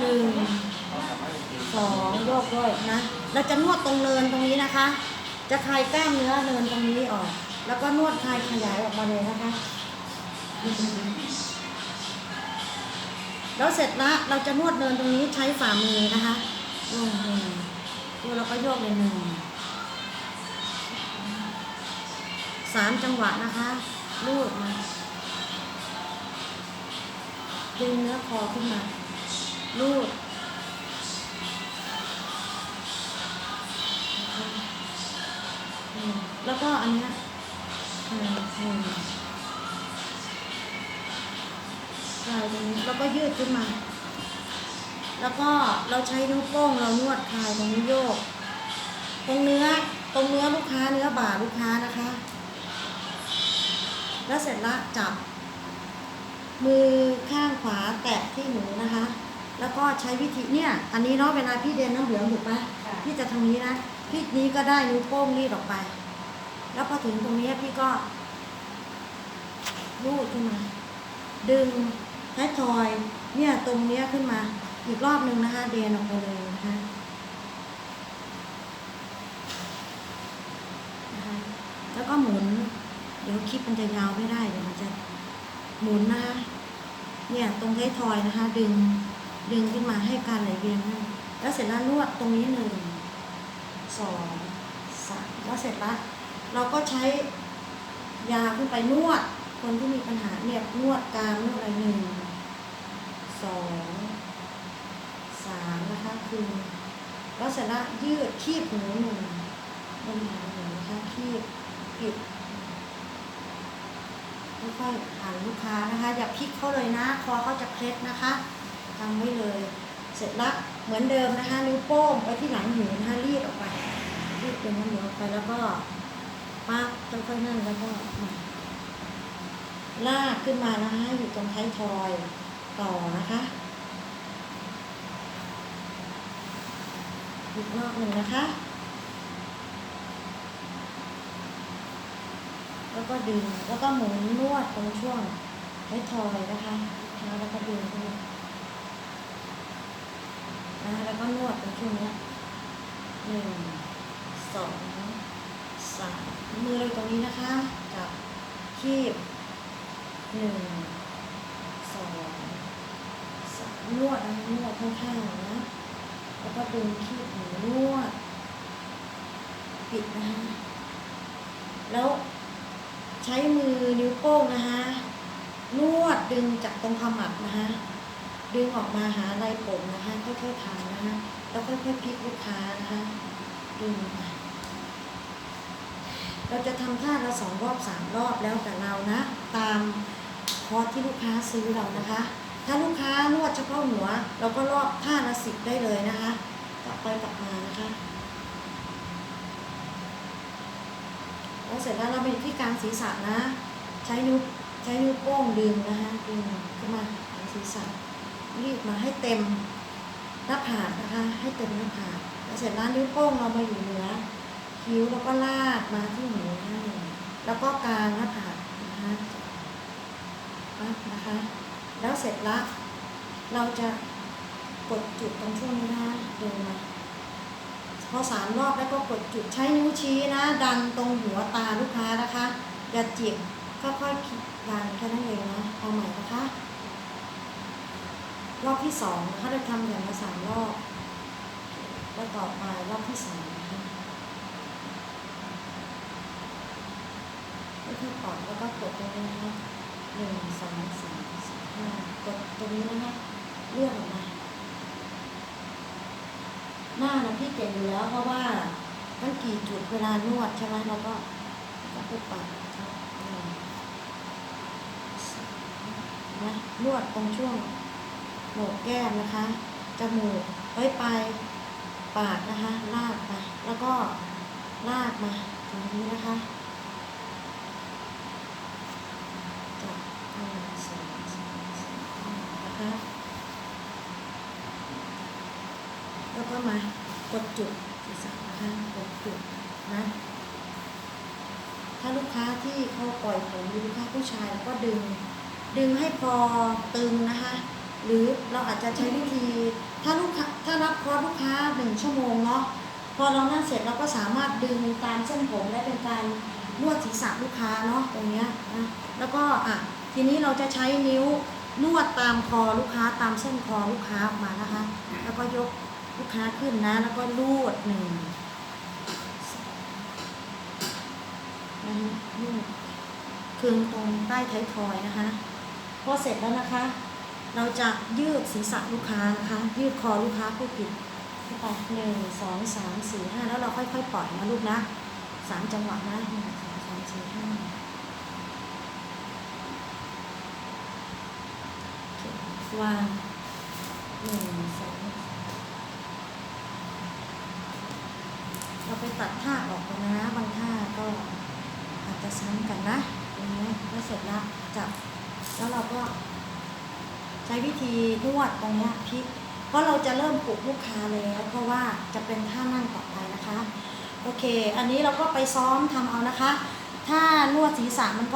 หนึ่งสองโยกด้วยนะเราจะนวดตรงเนินตรงนี้นะคะ จะคลายกล้ามเนื้อเนินตรงนี้ออก แล้วก็นวดคลายขยายออกมาเลยนะคะ แล้วเสร็จละเราจะนวดเนินตรงนี้ใช้ฝ่ามือนะคะลงหนึ่งตัวเราก็โยกเลยหนึ่งสามจังหวะนะคะลูดมาดึงเนื้อคอขึ้นมา ลูดอืมแล้วก็อันเนี้ยหนึ่งหนึ่งคลายตรงนี้แล้วก็ยืดขึ้นมา แล้วก็เราใช้นิ้วโป้งเรานวดคลายตรงนี้โยก ตรงเนื้อตรงเนื้อลูกค้าเนื้อบ่าลูกค้านะคะ แล้วเสร็จละจับ มือข้างขวาแตะที่หนูนะคะ แล้วก็ใช้วิธีเนี่ย อันนี้เนาะเวลาพี่เดินน้ำเหลืองถูกปะค่ะพี่จะทำนี้นะพี่นี้ก็ได้นิ้วโป้งรีดออกไป แล้วพอถึงตรงนี้พี่ก็ลูดขึ้นมา ดึงท้ายทอยเนี่ยตรงเนี้ยขึ้นมา อีกรอบหนึ่งนะคะ เดนออกไปเลยนะคะนะคะแล้วก็หมุน เดี๋ยวคลิปมันจะยาวไม่ได้เดี๋ยวมันจะหมุนนะคะเนี่ยตรงท้ายทอยนะคะ ดึง ดึงขึ้นมาให้การไหลเวียนนั่นแล้วเสร็จแล้วนวดตรงนี้หนึ่งสองสามแล้วเสร็จแล้วเราก็ใช้ยาขึ้นไปนวด คนที่มีปัญหาเนี่ยนวดกรามนวดอะไรหนึ่งสองสามนะคะคือแล้วเสร็จแล้วยืดคีบหูหนึ่งบนหางหูนะคะคีบปิดค่อยๆหันลูกค้านะคะ อย่าพลิกเขาเลยนะ คอเขาจะเคล็ดนะคะ ทำไว้เลย เสร็จแล้วเหมือนเดิมนะคะนิ้วโป้งไปที่หลังหูนะคะรีดออกไปรีดเป็นน้ำเหลืองอกไปแล้วก็ปั๊บค่อยๆนั่นแล้วก็มาลากขึ้นมานะคะอยู่ตรงท้ายทอยต่อนะคะอีกรอบหนึ่งนะคะ แล้วก็ดึงแล้วก็หมุนนวดตรงช่วงท้ายทอยนะคะแล้วก็ดึงขึ้น แล้วก็นวดตรงช่วงนี้หนึ่งสองสามมือเราตรงนี้นะคะจับคีบหนึ่งสองสามนวดนะนวดข้างๆนะแล้วก็ดึงคีบหนูนวด ปิดนะคะ แล้วใช้มือนิ้วโป้งนะคะนวดดึงจากตรงขมับนะคะ ดึงออกมาหาลายผมนะคะค่อยๆทำนนะคะแล้วค่อยๆพลิกลูกค้านะคะดึงมาเราจะทำท่าละสองรอบสามรอบแล้วแต่เรานะ ตามคอร์สที่ลูกค้าซื้อเรานะคะ ถ้าลูกค้านวดเฉพาะหัว เราก็รอบท่าละสิบได้เลยนะคะกลับไปกลับมานะคะแล้วเสร็จแล้วเราไปที่กลางศีรษะนะ ใช้นิ้วใช้นิ้วโป้งดึงนะคะดึงขึ้นมาศีรษะ รีบมาให้เต็มหน้าผากนะคะ ให้เต็มหน้าผากแล้วเสร็จแล้วนิ้วโป้งเรามาอยู่เหนือคิ้วแล้วก็ลากมาที่หูให้แล้วก็กลางหน้าผากนะคะปั๊บนะคะ แล้วเสร็จละเราจะกดจุดตรงช่วงนี้นะดึงมาพอสามรอบแล้วก็กดจุดใช้นิ้วชี้นะ ดันตรงหัวตาลูกค้านะคะอย่าจิบค่อยๆดันแค่นั้นเองนะเอาใหม่นะคะ รอบที่สองนะคะเราทำอย่างละสามรอบ แล้วต่อไปรอบที่สามนะคะก็คือปอดแล้วก็กดตรงนี้นะคะหนึ่งสองสามสี่ห้ากดตรงนี้นะคะเลื่อนออกมาหน้านะพี่เก่งอยู่แล้วเพราะว่าตั้งกี่จุดเวลานวดใช่ไหมเราก็ก็ไปปัดนะครับนะนวดตรงช่วง หนกแก้มนะคะ จมูกไว้ปลายปากนะคะ ลากไปแล้วก็ลากมาตรงนี้นะคะจับหนึ่งสองสามสี่ห้านะคะ แล้วก็มากดจุดศีรษะนะคะกดจุดนะถ้าลูกค้าที่เขาปล่อยผมหรือลูกค้าผู้ชายก็ดึง ดึงให้พอตึงนะคะ หรือเราอาจจะใช้วิธีถ้าลูกค้าถ้ารับคอร์สลูกค้าหนึ่งชั่วโมงเนาะพอเรานั่นเสร็จเราก็สามารถดึงตามเส้นผมและเป็นการนวดศีรษะลูกค้าเนาะตรงเนี้ยนะแล้วก็อะทีนี้เราจะใช้นิ้วนวดตามคอลูกค้าตามเส้นคอลูกค้าออกมานะคะ แล้วก็ยกลูกค้าขึ้นนะ แล้วก็ลูดหนึ่งนะคะลูดคืนตรงใต้ท้ายทอยนะคะ พอเสร็จแล้วนะคะ เราจะยืดศีรษะลูกค้านะคะ ยืดคอลูกค้าผู้ผิดขึ้นไปหนึ่งสองสามสี่ห้าแล้วเราค่อยๆปล่อยนะลูกนะสามจังหวะนะหนึ่งสองสามสี่ห้าโวางหนึ่งสองเราไปตัดท่าออกกันนะ บางท่าก็อาจจะซ้ำกันนะตรงนี้ก็เสร็จแล้วจับแล้วเราก็ ใช้วิธีนวดตรงนี้พลิกเพราะเราจะเริ่มปลุกลูกค้าแล้ว เพราะว่าจะเป็นท่านั่งต่อไปนะคะ โอเค อันนี้เราก็ไปซ้อมทำเอานะคะ ถ้านวดศีรษะมันก็